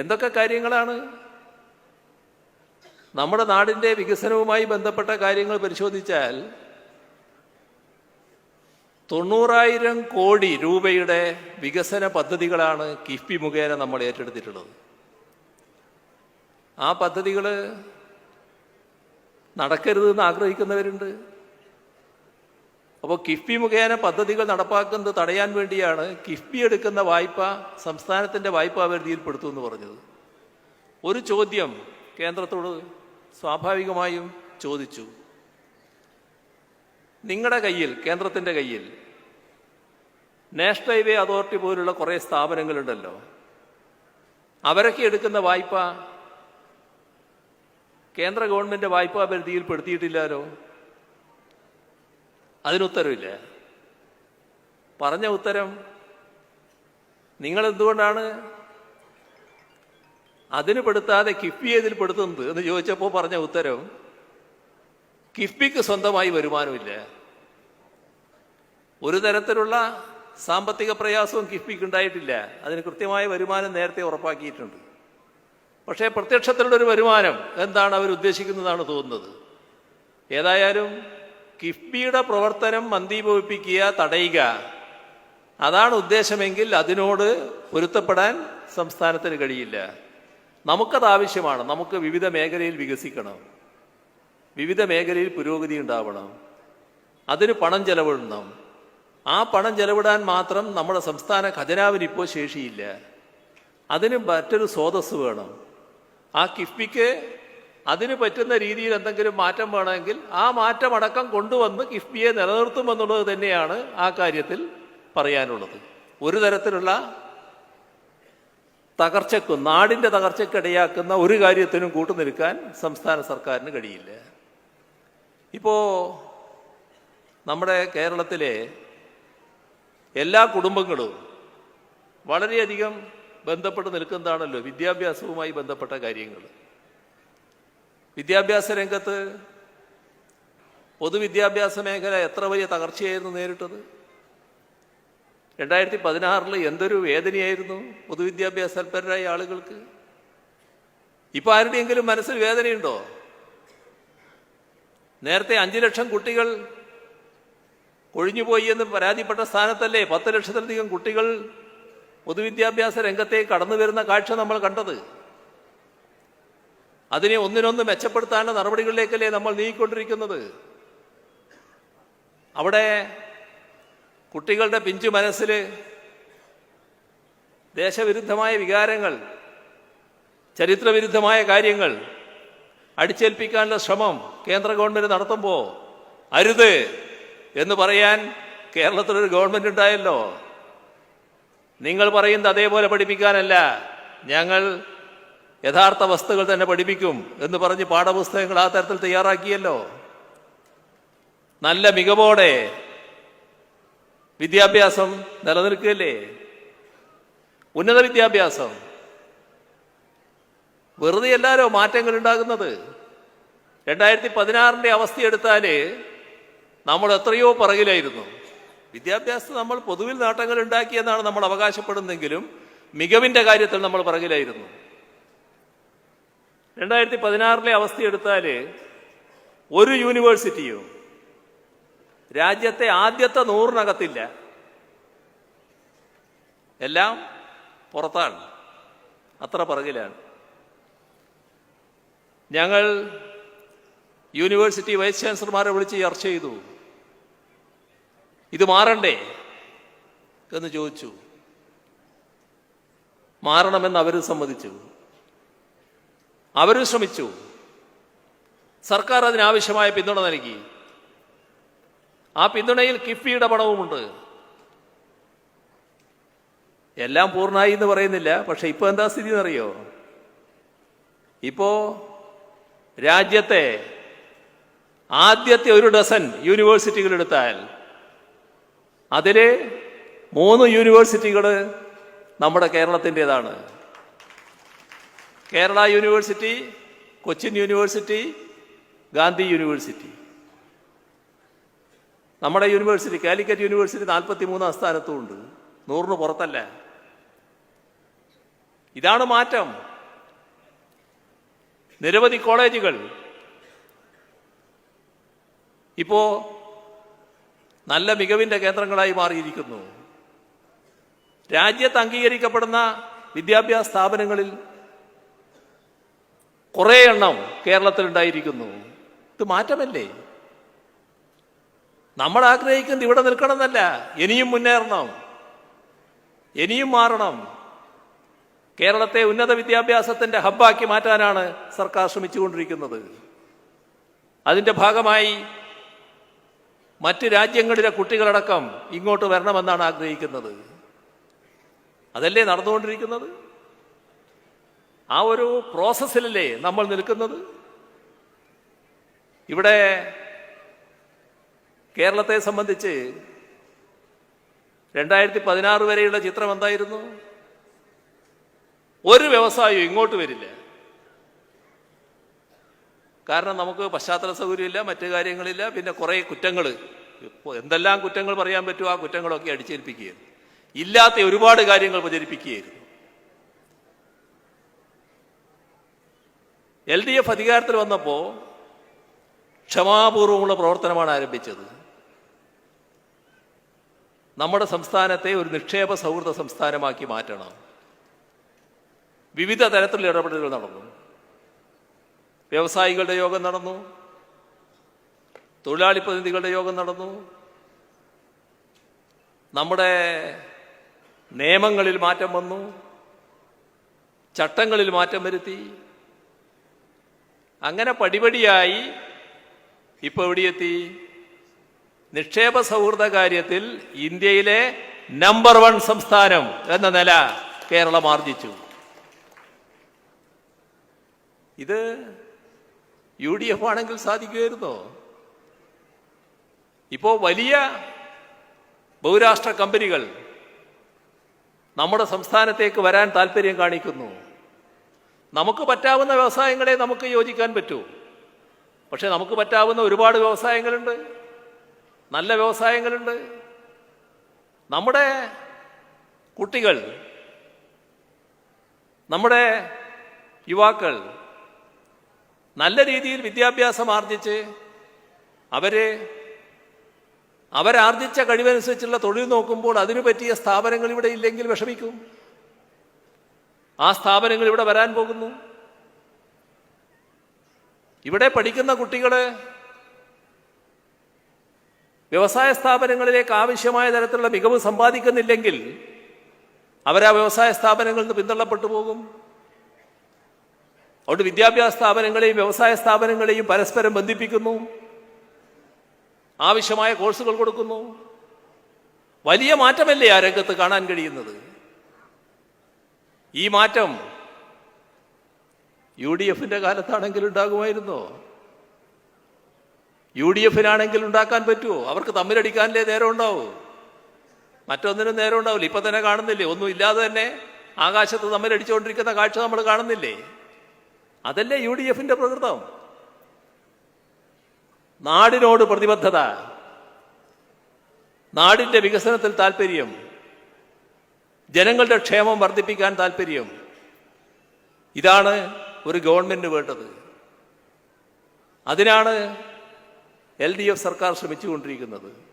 എന്തൊക്കെ കാര്യങ്ങളാണ്? നമ്മുടെ നാടിന്റെ വികസനവുമായി ബന്ധപ്പെട്ട കാര്യങ്ങൾ പരിശോധിച്ചാൽ തൊണ്ണൂറായിരം കോടി രൂപയുടെ വികസന പദ്ധതികളാണ് കിഫ്ബി മുഖേന നമ്മൾ ഏറ്റെടുത്തിട്ടുള്ളത്. ആ പദ്ധതികൾ നടക്കരുതെന്ന് ആഗ്രഹിക്കുന്നവരുണ്ട്. അപ്പോൾ കിഫ്ബി മുഖേന പദ്ധതികൾ നടപ്പാക്കുന്നത് തടയാൻ വേണ്ടിയാണ് കിഫ്ബി എടുക്കുന്ന വായ്പ സംസ്ഥാനത്തിന്റെ വായ്പാ പരിധിയിൽപ്പെടുത്തുമെന്ന് പറഞ്ഞത്. ഒരു ചോദ്യം കേന്ദ്രത്തോട് സ്വാഭാവികമായും ചോദിച്ചു. നിങ്ങളുടെ കയ്യിൽ കേന്ദ്രത്തിന്റെ കയ്യിൽ നാഷണൽ ഹൈവേ അതോറിറ്റി പോലുള്ള കുറേ സ്ഥാപനങ്ങളുണ്ടല്ലോ. അവരൊക്കെ എടുക്കുന്ന വായ്പ കേന്ദ്ര ഗവൺമെന്റ് വായ്പാ പരിധിയിൽ പെടുത്തിയിട്ടില്ലാലോ അതിനുത്തരവില്ല പറഞ്ഞ ഉത്തരം നിങ്ങൾ എന്തുകൊണ്ടാണ്? അതിന് പെടുത്താതെ കിഫ്ബി ഏതിൽ പെടുത്തുന്നത് എന്ന് ചോദിച്ചപ്പോൾ പറഞ്ഞ ഉത്തരം കിഫ്ബിക്ക് സ്വന്തമായി വരുമാനമില്ല. ഒരു തരത്തിലുള്ള സാമ്പത്തിക പ്രയാസവും കിഫ്ബിക്ക് ഉണ്ടായിട്ടില്ല. അതിന് കൃത്യമായ വരുമാനം നേരത്തെ ഉറപ്പാക്കിയിട്ടുണ്ട്. പക്ഷേ പ്രത്യക്ഷത്തിലുള്ള ഒരു വരുമാനം എന്താണ് അവർ ഉദ്ദേശിക്കുന്നതാണ് തോന്നുന്നത്. ഏതായാലും കിഫ്ബിയുടെ പ്രവർത്തനം മന്ദീഭവിപ്പിക്കുക തടയുക. അതാണ് ഉദ്ദേശമെങ്കിൽ അതിനോട് പൊരുത്തപ്പെടാൻ സംസ്ഥാനത്തിന് കഴിയില്ല. നമുക്കത് ആവശ്യമാണ്. നമുക്ക് വിവിധ മേഖലയിൽ വികസിക്കണം. വിവിധ മേഖലയിൽ പുരോഗതി ഉണ്ടാവണം. അതിന് പണം ചെലവിടണം. ആ പണം ചെലവിടാൻ മാത്രം നമ്മുടെ സംസ്ഥാന ഖജനാവിന് ഇപ്പോൾ ശേഷിയില്ല. അതിന് മറ്റൊരു സ്രോതസ് വേണം. ആ കിഫ്ബിക്ക് അതിന് പറ്റുന്ന രീതിയിൽ എന്തെങ്കിലും മാറ്റം വേണമെങ്കിൽ ആ മാറ്റമടക്കം കൊണ്ടുവന്ന് കിഫ്ബിയെ നിലനിർത്തുമെന്നുള്ളത് തന്നെയാണ് ആ കാര്യത്തിൽ പറയാനുള്ളത്. ഒരു തരത്തിലുള്ള തകർച്ചക്കും നാടിന്റെ തകർച്ചയ്ക്കിടയാക്കുന്ന ഒരു കാര്യത്തിനും കൂട്ടുനിൽക്കാൻ സംസ്ഥാന സർക്കാരിന് കഴിയില്ല. ഇപ്പോൾ നമ്മുടെ കേരളത്തിലെ എല്ലാ കുടുംബങ്ങളും വളരെയധികം ബന്ധപ്പെട്ട് നിൽക്കുന്നതാണല്ലോ വിദ്യാഭ്യാസവുമായി ബന്ധപ്പെട്ട കാര്യങ്ങൾ. വിദ്യാഭ്യാസ രംഗത്ത് പൊതുവിദ്യാഭ്യാസ മേഖല എത്ര വലിയ തകർച്ചയായിരുന്നു നേരിട്ടത്? രണ്ടായിരത്തി പതിനാറിൽ എന്തൊരു വേദനയായിരുന്നു പൊതുവിദ്യാഭ്യാസ തൽപരരായ ആളുകൾക്ക്? ഇപ്പൊ ആരുടെയെങ്കിലും മനസ്സിൽ വേദനയുണ്ടോ? നേരത്തെ അഞ്ചു ലക്ഷം കുട്ടികൾ ഒഴിഞ്ഞുപോയി എന്ന് പരാതിപ്പെട്ട സ്ഥാനത്തല്ലേ പത്ത് ലക്ഷത്തിലധികം കുട്ടികൾ പൊതുവിദ്യാഭ്യാസ രംഗത്തേക്ക് കടന്നു വരുന്ന കാഴ്ച നമ്മൾ കണ്ടത്? അതിനെ ഒന്നിനൊന്ന് മെച്ചപ്പെടുത്താനുള്ള നടപടികളിലേക്കല്ലേ നമ്മൾ നീങ്ങിക്കൊണ്ടിരിക്കുന്നത്? അവിടെ കുട്ടികളുടെ പിഞ്ചു മനസ്സിൽ ദേശവിരുദ്ധമായ വികാരങ്ങൾ ചരിത്രവിരുദ്ധമായ കാര്യങ്ങൾ അടിച്ചേൽപ്പിക്കാനുള്ള ശ്രമം കേന്ദ്ര ഗവൺമെന്റ് നടത്തുമ്പോൾ അരുത് എന്ന് പറയാൻ കേരളത്തിലൊരു ഗവൺമെന്റ് ഉണ്ടായല്ലോ. നിങ്ങൾ പറയുന്നത് അതേപോലെ പഠിപ്പിക്കാനല്ല. ഞങ്ങൾ യഥാർത്ഥ വസ്തുക്കൾ തന്നെ പഠിപ്പിക്കും എന്ന് പറഞ്ഞ് പാഠപുസ്തകങ്ങൾ ആ തരത്തിൽ തയ്യാറാക്കിയല്ലോ. നല്ല മികവോടെ വിദ്യാഭ്യാസം നിലനിൽക്കുകയല്ലേ? ഉന്നത വിദ്യാഭ്യാസം. വെറുതെ എല്ലാരോ മാറ്റങ്ങൾ ഉണ്ടാകുന്നത്? രണ്ടായിരത്തി പതിനാറിന്റെ അവസ്ഥയെടുത്താൽ നമ്മൾ എത്രയോ പറകിലായിരുന്നു. വിദ്യാഭ്യാസത്തിൽ നമ്മൾ പൊതുവിൽ നേട്ടങ്ങൾ ഉണ്ടാക്കിയെന്നാണ് നമ്മൾ അവകാശപ്പെടുന്നെങ്കിലും മികവിന്റെ കാര്യത്തിൽ നമ്മൾ പറകിലായിരുന്നു. രണ്ടായിരത്തി പതിനാറിലെ അവസ്ഥ എടുത്താൽ ഒരു യൂണിവേഴ്സിറ്റിയും രാജ്യത്തെ ആദ്യത്തെ നൂറിനകത്തില്ല. എല്ലാം പുറത്താണ്. അത്ര പറകിലാണ്. ഞങ്ങൾ യൂണിവേഴ്സിറ്റി വൈസ് ചാൻസലർമാരെ വിളിച്ച് ചർച്ച ചെയ്തു. ഇത് മാറണ്ടേ? എന്ന് ചോദിച്ചു. മാറണമെന്ന് അവർ സമ്മതിച്ചു. അവരും ശ്രമിച്ചു. സർക്കാർ അതിനാവശ്യമായ പിന്തുണ നൽകി. ആ പിന്തുണയിൽ കിഫ്ബിയുടെ പണവുമുണ്ട്. എല്ലാം പൂർണമായി എന്ന് പറയുന്നില്ല പക്ഷെ ഇപ്പൊ എന്താ സ്ഥിതി എന്നറിയോ? ഇപ്പോ രാജ്യത്തെ ആദ്യത്തെ ഒരു ഡസൻ യൂണിവേഴ്സിറ്റികൾ എടുത്താൽ അതിൽ മൂന്ന് യൂണിവേഴ്സിറ്റികൾ നമ്മുടെ കേരളത്തിന്റെതാണ്. Kerala university Cochin university Gandhi university. നമ്മുടെ യൂണിവേഴ്സിറ്റി കാലിക്കറ്റ് യൂണിവേഴ്സിറ്റി നാൽപ്പത്തി മൂന്നാം സ്ഥാനത്തും ഉണ്ട് നൂറിന് പുറത്തല്ല. ഇതാണ് മാറ്റം. നിരവധി കോളേജുകൾ. ഇപ്പോ നല്ല മികവിന്റെ കേന്ദ്രങ്ങളായി മാറിയിരിക്കുന്നു. രാജ്യത്ത് അംഗീകരിക്കപ്പെടുന്ന വിദ്യാഭ്യാസ സ്ഥാപനങ്ങളിൽ കുറേ എണ്ണം കേരളത്തിൽ ഉണ്ടായിരിക്കുന്നു ഇത് മാറ്റമല്ലേ? നമ്മൾ ആഗ്രഹിക്കുന്നത് ഇവിടെ നിൽക്കണമെന്നല്ല ഇനിയും മുന്നേറണം. ഇനിയും മാറണം. കേരളത്തെ ഉന്നത വിദ്യാഭ്യാസത്തിന്റെ ഹബ്ബാക്കി മാറ്റാനാണ് സർക്കാർ ശ്രമിച്ചുകൊണ്ടിരിക്കുന്നത്. അതിന്റെ ഭാഗമായി മറ്റ് രാജ്യങ്ങളിലെ കുട്ടികളടക്കം ഇങ്ങോട്ട് വരണമെന്നാണ് ആഗ്രഹിക്കുന്നത്. അതല്ലേ നടന്നുകൊണ്ടിരിക്കുന്നത്? ആ ഒരു പ്രോസസ്സിലല്ലേ നമ്മൾ നിൽക്കുന്നത്? ഇവിടെ കേരളത്തെ സംബന്ധിച്ച് രണ്ടായിരത്തി പതിനാറ് വരെയുള്ള ചിത്രം എന്തായിരുന്നു? ഒരു വ്യവസായവും ഇങ്ങോട്ട് വരില്ല. കാരണം നമുക്ക് പശ്ചാത്തല സൗകര്യമില്ല മറ്റു കാര്യങ്ങളില്ല പിന്നെ കുറേ കുറ്റങ്ങൾ. എന്തെല്ലാം കുറ്റങ്ങൾ പറയാൻ പറ്റുമോ? ആ കുറ്റങ്ങളൊക്കെ അടിച്ചേൽപ്പിക്കുകയായിരുന്നു ഇല്ലാത്ത ഒരുപാട് കാര്യങ്ങൾ പ്രചരിപ്പിക്കുകയായിരുന്നു. എൽ ഡി എഫ് അധികാരത്തിൽ വന്നപ്പോൾ ക്ഷമാപൂർവമുള്ള പ്രവർത്തനമാണ് ആരംഭിച്ചത്. നമ്മുടെ സംസ്ഥാനത്തെ ഒരു നിക്ഷേപ സൗഹൃദ സംസ്ഥാനമാക്കി മാറ്റണം. വിവിധ തരത്തിലുള്ള ഇടപെടലുകൾ നടന്നു. വ്യവസായികളുടെ യോഗം നടന്നു. തൊഴിലാളി പ്രതിനിധികളുടെ യോഗം നടന്നു. നമ്മുടെ നിയമങ്ങളിൽ മാറ്റം വന്നു. ചട്ടങ്ങളിൽ മാറ്റം വരുത്തി. അങ്ങനെ പടിപടിയായി ഇപ്പൊ എവിടെയെത്തി? നിക്ഷേപ സൗഹൃദ കാര്യത്തിൽ ഇന്ത്യയിലെ നമ്പർ വൺ സംസ്ഥാനം എന്ന നില കേരളം ആർജിച്ചു. ഇത് യു ഡി എഫ് ആണെങ്കിൽ സാധിക്കുമായിരുന്നോ? ഇപ്പോ വലിയ ബഹുരാഷ്ട്ര കമ്പനികൾ നമ്മുടെ സംസ്ഥാനത്തേക്ക് വരാൻ താല്പര്യം കാണിക്കുന്നു. നമുക്ക് പറ്റാവുന്ന വ്യവസായങ്ങളെ നമുക്ക് യോജിക്കാൻ പറ്റൂ. പക്ഷെ നമുക്ക് പറ്റാവുന്ന ഒരുപാട് വ്യവസായങ്ങളുണ്ട്. നല്ല വ്യവസായങ്ങളുണ്ട്. നമ്മുടെ കുട്ടികൾ നമ്മുടെ യുവാക്കൾ നല്ല രീതിയിൽ വിദ്യാഭ്യാസം ആർജിച്ച് അവർ അവരാർജിച്ച കഴിവനുസരിച്ചുള്ള തൊഴിൽ നോക്കുമ്പോൾ അതിനു പറ്റിയ സ്ഥാപനങ്ങൾ ഇവിടെ ഇല്ലെങ്കിൽ വിഷമിക്കും. ആ സ്ഥാപനങ്ങൾ ഇവിടെ വരാൻ പോകുന്നു. ഇവിടെ പഠിക്കുന്ന കുട്ടികൾ വ്യവസായ സ്ഥാപനങ്ങളിലേക്ക് ആവശ്യമായ തരത്തിലുള്ള മികവ് സമ്പാദിക്കുന്നില്ലെങ്കിൽ അവരാ വ്യവസായ സ്ഥാപനങ്ങളിൽ നിന്ന് പിന്തള്ളപ്പെട്ടു പോകും. അതുകൊണ്ട് വിദ്യാഭ്യാസ സ്ഥാപനങ്ങളെയും വ്യവസായ സ്ഥാപനങ്ങളെയും പരസ്പരം ബന്ധിപ്പിക്കുന്നു. ആവശ്യമായ കോഴ്സുകൾ കൊടുക്കുന്നു. വലിയ മാറ്റമല്ലേ ആ രംഗത്ത് കാണാൻ കഴിയുന്നത്? ഈ മാറ്റം യു ഡി എഫിന്റെ കാലത്താണെങ്കിൽ ഉണ്ടാകുമായിരുന്നോ? യു ഡി എഫിനാണെങ്കിൽ ഉണ്ടാക്കാൻ പറ്റുമോ അവർക്ക് തമ്മിലടിക്കാനല്ലേ നേരം ഉണ്ടാവൂ മറ്റൊന്നിനും നേരം ഉണ്ടാവില്ല ഇപ്പൊ തന്നെ കാണുന്നില്ലേ? ഒന്നും ഇല്ലാതെ തന്നെ ആകാശത്ത് തമ്മിലടിച്ചുകൊണ്ടിരിക്കുന്ന കാഴ്ച നമ്മൾ കാണുന്നില്ലേ? അതല്ലേ യു ഡി എഫിന്റെ പ്രകൃതം? നാടിനോട് പ്രതിബദ്ധത. നാടിന്റെ വികസനത്തിൽ താല്പര്യം. ജനങ്ങളുടെ ക്ഷേമം വർദ്ധിപ്പിക്കാൻ താല്പര്യം ഇതാണ് ഒരു ഗവൺമെന്റ് വേണ്ടത്. അതിനാണ് എൽ ഡി എഫ് സർക്കാർ ശ്രമിച്ചുകൊണ്ടിരിക്കുന്നത്.